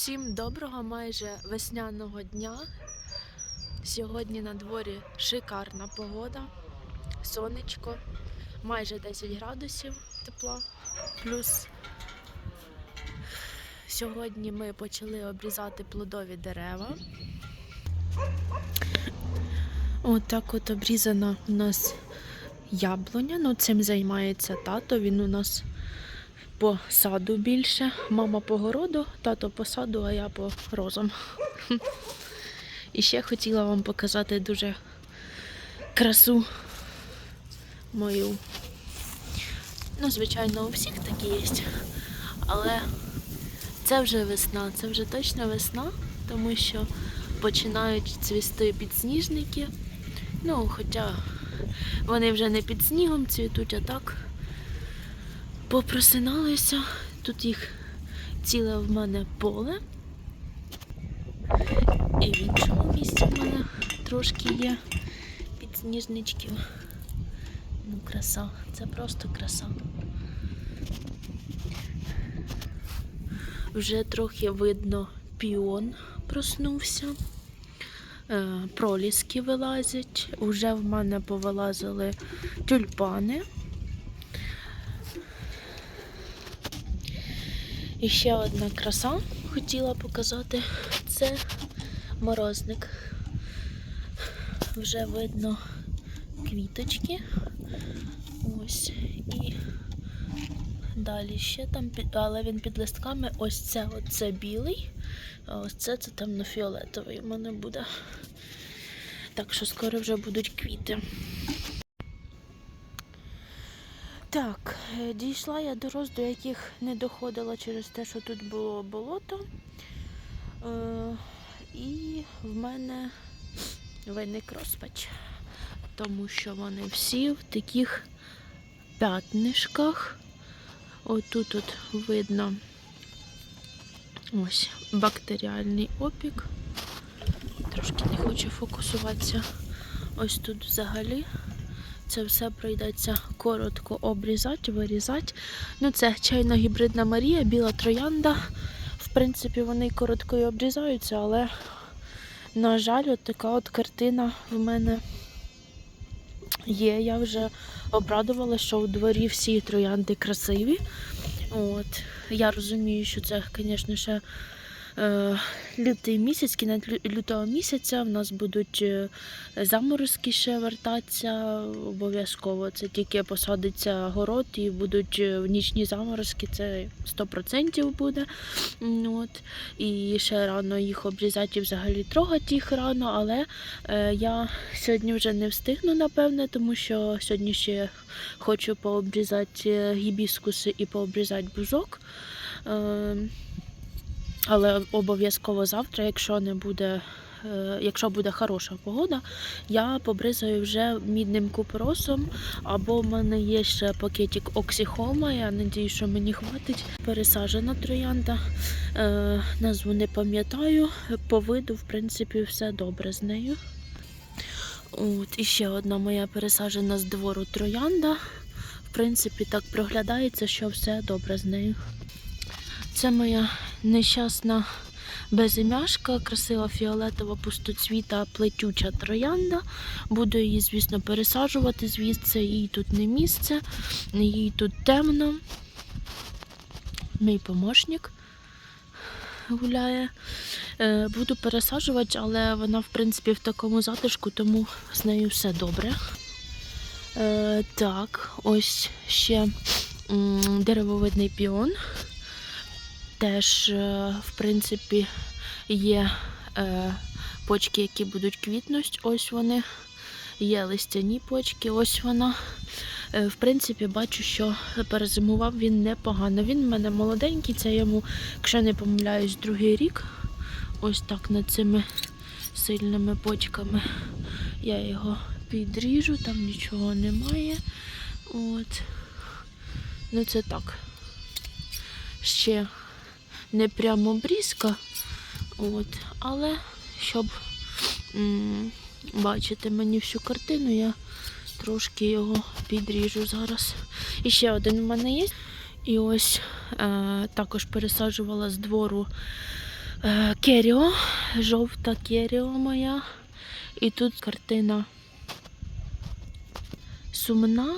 Всім доброго майже весняного дня. Сьогодні на дворі шикарна погода, сонечко, майже 10 градусів тепла. Плюс сьогодні ми почали обрізати плодові дерева. Отак от обрізана у нас яблуня. Ну, цим займається тато. Він у нас по саду більше. Мама по городу, тато по саду, а я по розам. І ще хотіла вам показати дуже красу мою. Ну, звичайно, у всіх такі є. Але це вже весна, це вже точно весна, тому що починають цвісти підсніжники. Ну, хоча вони вже не під снігом цвітуть, а так попросиналися. Тут їх ціле в мене поле. І в іншому місці в мене трошки є підсніжничків. Ну, краса, це просто краса. Вже трохи видно піон проснувся. Е, Проліски вилазять. Уже в мене повилазили тюльпани. І ще одна краса хотіла показати. Це морозник. Вже видно квіточки. Ось. І далі ще там, але він під листками. Ось це оце білий, а ось це це темно-фіолетовий у мене буде. Так що скоро вже будуть квіти. Так, е, дійшла я до роз, до яких не доходила через те, що тут було болото. Е, і в мене виник розпач, тому що вони всі в таких п'ятнишках. Отут от видно ось бактеріальний опік. Трошки не хочу фокусуватися. Ось тут взагалі це все прийдеться коротко обрізати, вирізати. Ну, це чайно гібридна Марія, біла троянда. В принципі, вони коротко і обрізаються, але, на жаль, от така от картина в мене є. Я вже обрадувала, що у дворі всі троянди красиві. От. Я розумію, що це, звісно, ще лютий місяць, кінець лютого місяця в нас будуть е, заморозки ще вертатися обов'язково. Це тільки посадиться город і будуть е, нічні заморозки, це 100% буде. От. І ще рано їх обрізати і взагалі трогати їх рано, але е, я сьогодні вже не встигну, напевне, тому що сьогодні ще хочу пообрізати е, гібіскуси і пообрізати бузок. Але обов'язково завтра, якщо не буде, е, якщо буде хороша погода, я побризаю вже мідним купоросом. Або в мене є ще пакетик оксіхома. Я надію, що мені хватить. Пересаджена троянда. Е, назву не пам'ятаю. По виду, в принципі, все добре з нею. От, і ще одна моя пересаджена з двору троянда. В принципі, так проглядається, що все добре з нею. Це моя нещасна безім'яшка, красива фіолетова пустоцвіта плетюча троянда. Буду її, звісно, пересаджувати звідси. Їй тут не місце, їй тут темно. Мій помощник гуляє. Е, Буду пересаджувати, але вона, в принципі, в такому затишку, тому з нею все добре. Е, так, ось ще деревовидний піон. Теж, е, в принципі, є е, почки, які будуть квітнути. Ось вони. Є листяні почки, ось вона. Е, В принципі, бачу, що перезимував він непогано. Він в мене молоденький, це йому, якщо не помиляюсь, другий рік. Ось так над цими сильними почками. Я його підріжу, там нічого немає. От. Ну, це так. Ще не прямо брізка, от, але щоб м, бачити мені всю картину, я трошки його підріжу зараз. І ще один в мене є. І ось е, також пересаджувала з двору Е, Керіо, жовта керіо моя. І тут картина сумна,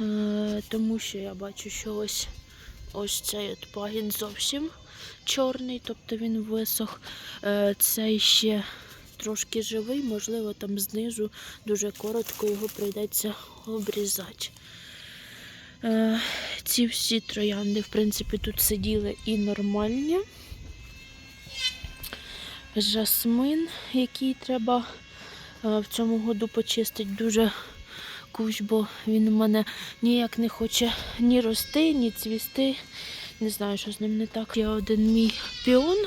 е, тому що я бачу, що ось, ось цей от пагін зовсім чорний, тобто він висох. Е, Цей ще трошки живий, можливо, там знизу дуже коротко його прийдеться обрізати. Е, Ці всі троянди, в принципі, тут сиділи і нормальні. Жасмин, який треба е, в цьому году почистити дуже кущ, бо він у мене ніяк не хоче ні рости, ні цвісти. Не знаю, що з ним не так. Є один мій піон.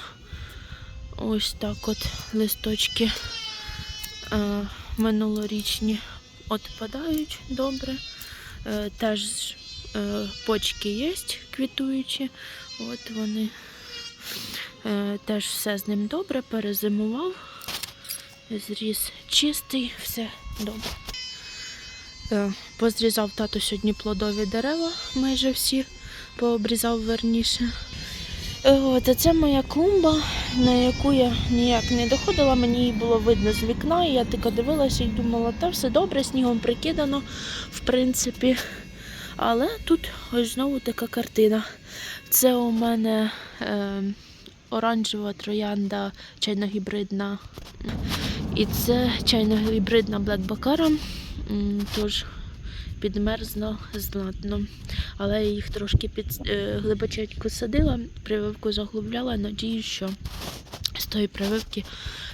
Ось так от листочки е, минулорічні відпадають добре. Е, теж е, почки є квітуючі. От вони е, теж все з ним добре, перезимував. Зріс чистий, все добре. Е, позрізав тато сьогодні плодові дерева, майже всі пообрізав верніше. Е, От, це моя клумба, на яку я ніяк не доходила, мені її було видно з вікна, і я така дивилася і думала, та все добре, снігом прикидано, в принципі. Але тут ось знову така картина. Це у мене е, оранжева троянда чайно-гібридна. І це чайно-гібридна Black Baccara. Тож підмерзла знатно. Але я їх трошки під е, глибоченько садила, прививку заглубляла, надію, що з тої прививки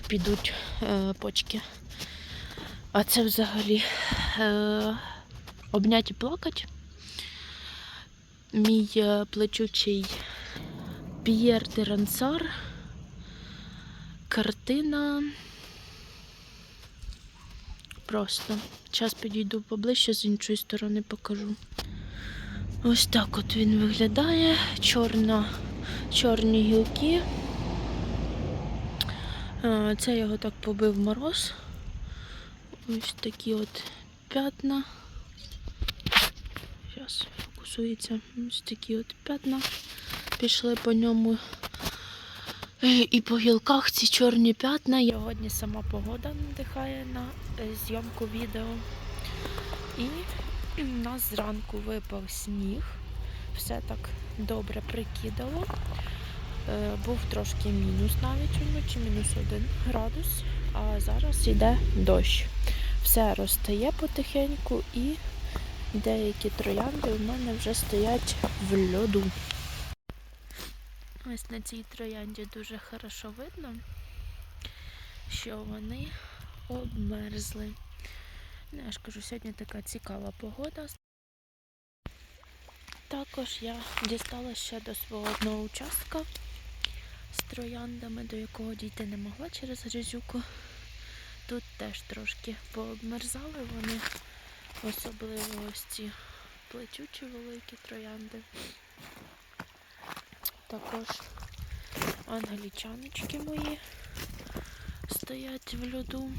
підуть е, почки. А це взагалі е, обняті плакать. Мій е, плечучий П'єр Терансар. Картина. Просто. Зараз підійду поближче, з іншої сторони покажу. Ось так от він виглядає. Чорна, чорні гілки. Це його так побив мороз. Ось такі от п'ятна. Зараз фокусується. Ось такі от п'ятна. Пішли по ньому. Е, І по гілках ці чорні п'ятна. Сьогодні сама погода надихає на е, зйомку відео. І у нас зранку випав сніг. Все так добре прикидало. Е, Був трошки мінус навіть уночі, мінус один градус, а зараз йде дощ. Все розтає потихеньку і деякі троянди у мене вже стоять в льоду. Ось на цій троянді дуже хорошо видно, що вони обмерзли. Ну, я ж кажу, сьогодні така цікава погода. Також я дістала ще до свого одного участка з трояндами, до якого дійти не могла через грязюку. Тут теж трошки пообмерзали вони, особливо ось ці плетючі великі троянди. Також англічаночки мої стоять в льоду.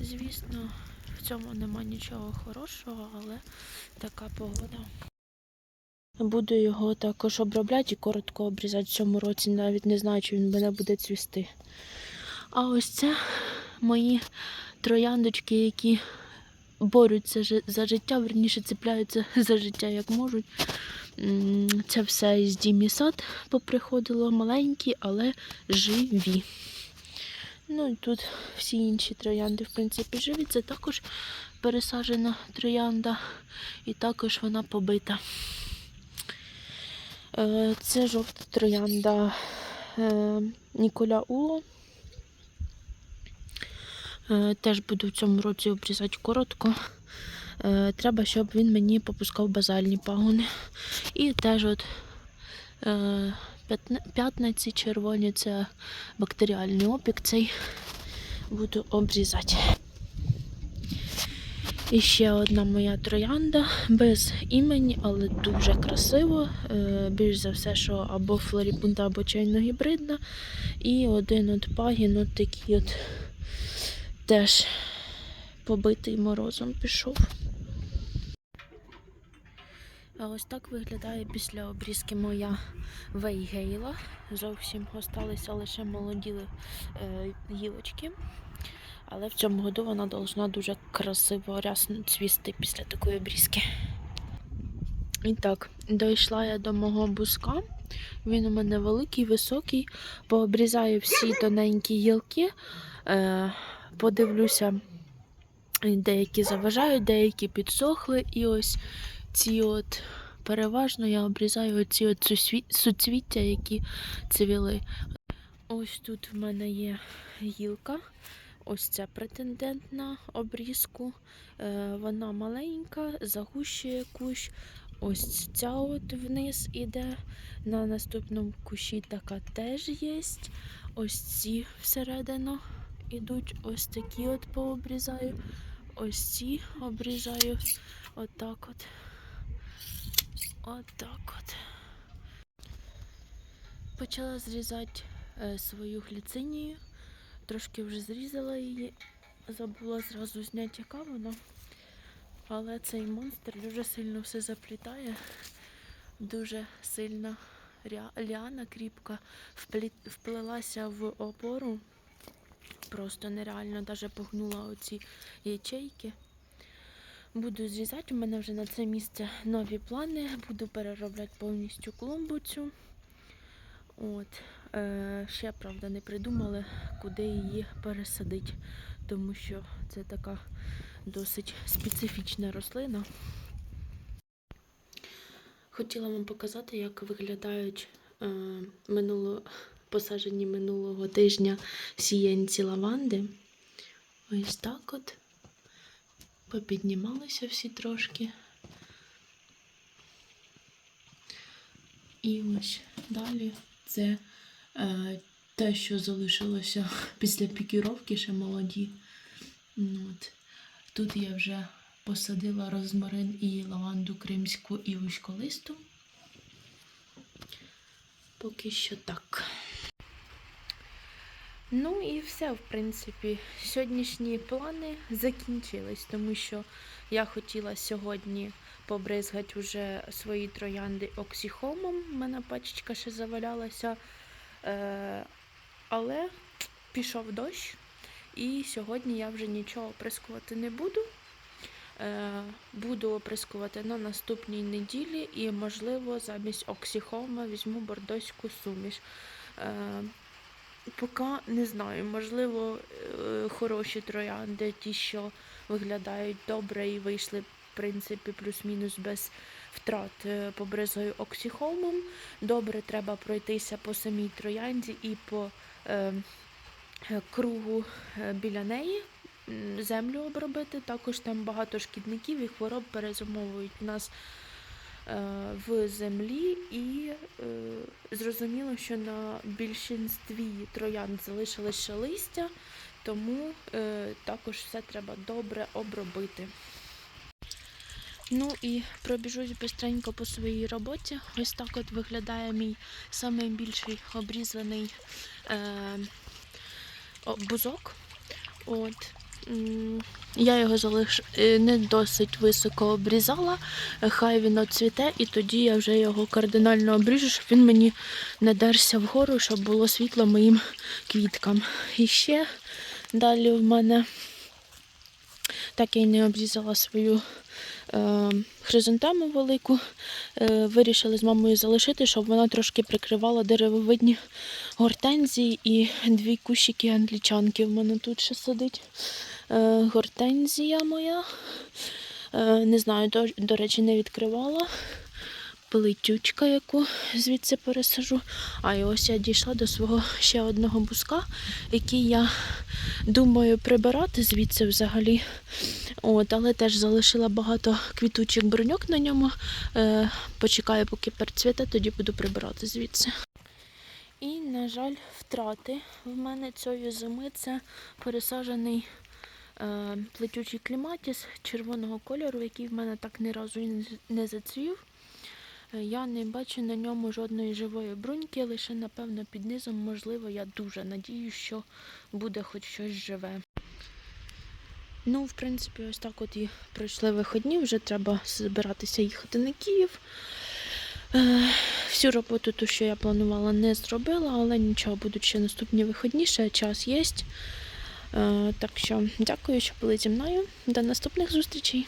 Звісно, в цьому нема нічого хорошого, але така погода. Буду його також обробляти і коротко обрізати в цьому році, навіть не знаю, чи він мене буде цвісти. А ось це мої трояндочки, які борються за життя, верніше цепляються за життя як можуть. Це все із Дімі сад поприходило маленькі, але живі. Ну і тут всі інші троянди, в принципі, живі. Це також пересаджена троянда, і також вона побита. Е, Це жовта троянда е, Ніколя Уло. Е, Теж буду в цьому році обрізати коротко. Е, Треба, щоб він мені попускав базальні пагони. І теж от е, п'ятниці червоні це бактеріальний опік цей буду обрізати. І ще одна моя троянда без імені, але дуже красиво. Більш за все, що або флорібунда, або чайно-гібридна. І один от пагін, от такий от теж побитий морозом пішов. А ось так виглядає після обрізки моя вейгейла. Зовсім осталися лише молоді е, гілочки. Але в цьому году вона должна дуже красиво рясно цвісти після такої обрізки. І так, дійшла я до мого бузка. Він у мене великий, високий. Пообрізаю всі тоненькі гілки. Подивлюся, деякі заважають, деякі підсохли. І ось ці от переважно я обрізаю оці от суцвіття, які цвіли. Ось тут в мене є гілка. Ось ця претендент на обрізку. Е, вона маленька, загущує кущ. Ось ця от вниз іде. На наступному кущі така теж є. Ось ці всередину ідуть. Ось такі от пообрізаю. Ось ці обрізаю. Отак от. Отак от. Почала зрізати е, свою гліцинію. Трошки вже зрізала її. Забула зразу зняти, яка вона. Але цей монстр дуже сильно все заплітає. Дуже сильна ря- ліана кріпка вплелася в опору. Просто нереально навіть погнула оці ячейки. Буду зрізати. У мене вже на це місце нові плани. Буду переробляти повністю клумбу цю. От. Е, ще, правда, не придумали, куди її пересадити, тому що це така досить специфічна рослина. Хотіла вам показати, як виглядають е, минуло, посаджені минулого тижня сіянці лаванди. Ось так от. Попіднімалися всі трошки. І ось далі це е, те, що залишилося після пікіровки, ще молоді. Ну, От. Тут я вже посадила розмарин і лаванду кримську і вузьколисту. Поки що так. Ну і все, в принципі, сьогоднішні плани закінчились, тому що я хотіла сьогодні побризгати вже свої троянди оксіхомом. У мене пачечка ще завалялася. Е, але пішов дощ, і сьогодні я вже нічого оприскувати не буду. Е, буду оприскувати на наступній неділі і, можливо, замість оксіхома візьму бордоську суміш. Поки не знаю, можливо, е, хороші троянди, ті, що виглядають добре і вийшли, в принципі, плюс-мінус без втрат е, побризгаю оксіхомом. Добре, треба пройтися по самій троянді і по е, е, кругу біля неї. Землю обробити. Також там багато шкідників і хвороб перезимовують у нас в землі, і е, зрозуміло, що на більшинстві троянд залишилось ще листя, тому е, також все треба добре обробити. Ну і пробіжусь бистренько по своїй роботі. Ось так от виглядає мій найбільший обрізаний е, бузок. От. Я його залиш... е, не досить високо обрізала, е, хай він оцвіте, і тоді я вже його кардинально обріжу, щоб він мені не дерся вгору, щоб було світло моїм квіткам. І ще далі в мене, так я й не обрізала свою е, хризантему велику, е, вирішили з мамою залишити, щоб вона трошки прикривала деревовидні гортензії і дві кущики англічанки в мене тут ще сидить. Е, гортензія моя. Е, не знаю, до, до речі, не відкривала. Плетючка, яку звідси пересажу. А і ось я дійшла до свого ще одного бузка, який я думаю прибирати звідси взагалі. От, але теж залишила багато квітучих броньок на ньому. Е, почекаю, поки перцвіте, тоді буду прибирати звідси. І, на жаль, втрати в мене цієї зими це пересаджений Е, плетючий кліматіс червоного кольору, який в мене так ні разу не зацвів. Е, я не бачу на ньому жодної живої бруньки, лише, напевно, під низом, можливо, я дуже надію, що буде хоч щось живе. Ну, в принципі, ось так от і пройшли вихідні, вже треба збиратися їхати на Київ. Е, всю роботу, ту, що я планувала, не зробила, але нічого, будуть ще наступні вихідні, ще час є. Е, так що дякую, що були зі мною. До наступних зустрічей!